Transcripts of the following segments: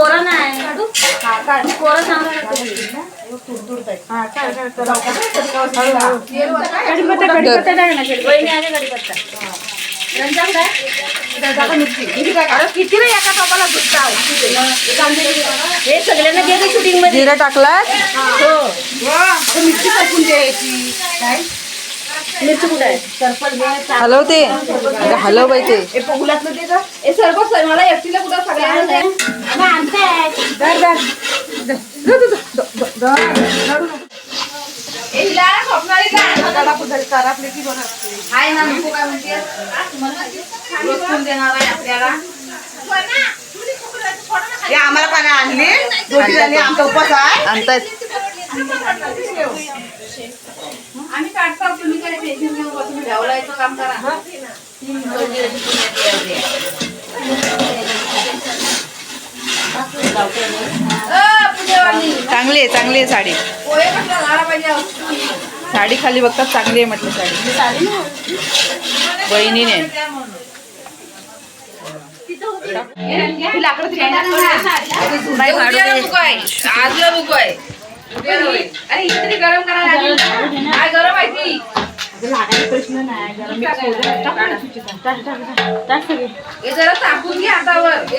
कोरा नाही. टाव हे सगळ्यांना घे शूटिंगमध्ये जिरं टाकलात मिरची टाकून द्यायची मिरची कुठे आहे? ते हलव बाई ते. हे पगुलातलं ते का हे सर्व सर मला एकटीला कुठं सगळ्यांना ए, हिला स्वप्नाली का? दादा आहे ना नको काय म्हणते देणार आहे आपल्याला हे आम्हाला पाणी आणली रोटी झाली आमचा उपास आहे आणतायत आम्ही काढतो तुम्ही काय टेन्शन घेऊ नका तुम्ही काम करा चांगली आहे चांगली आहे साडी साडी खाली बघतात चांगली आहे म्हटलं साडी बहिणीने ही. आजला बुक आहे. नाही. अरे इस्त्री गरम करायला गरम आहे ती हे जरा टाकून घे हातावर हे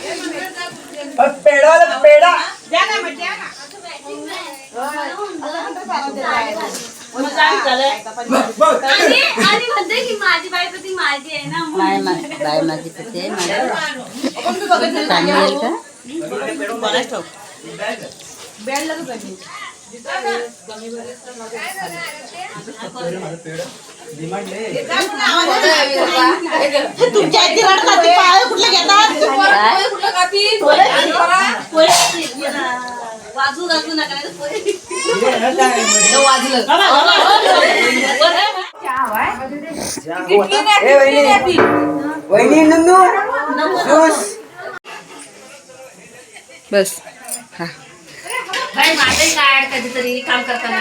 पेडा पेडा आणि म्हणते की माझी बायको ती माझी आहे ना म्हणून. बाय माझी पती चांगली आहे का? तुमच्या आजी रडतात ते पाय कुठलं घेतात वाजू नका बस. हा. बाई, माझंही काय कधीतरी काम करताना?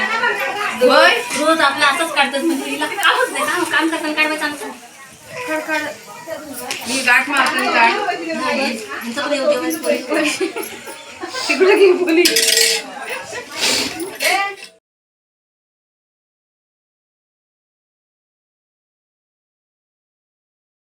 होय? रोज आपलं असंच काढतात म्हणजे हिला कामच नाही. काम काम करताना काढवायचं आमचं ही गाठ पण येऊ. तिकडे घे बोली.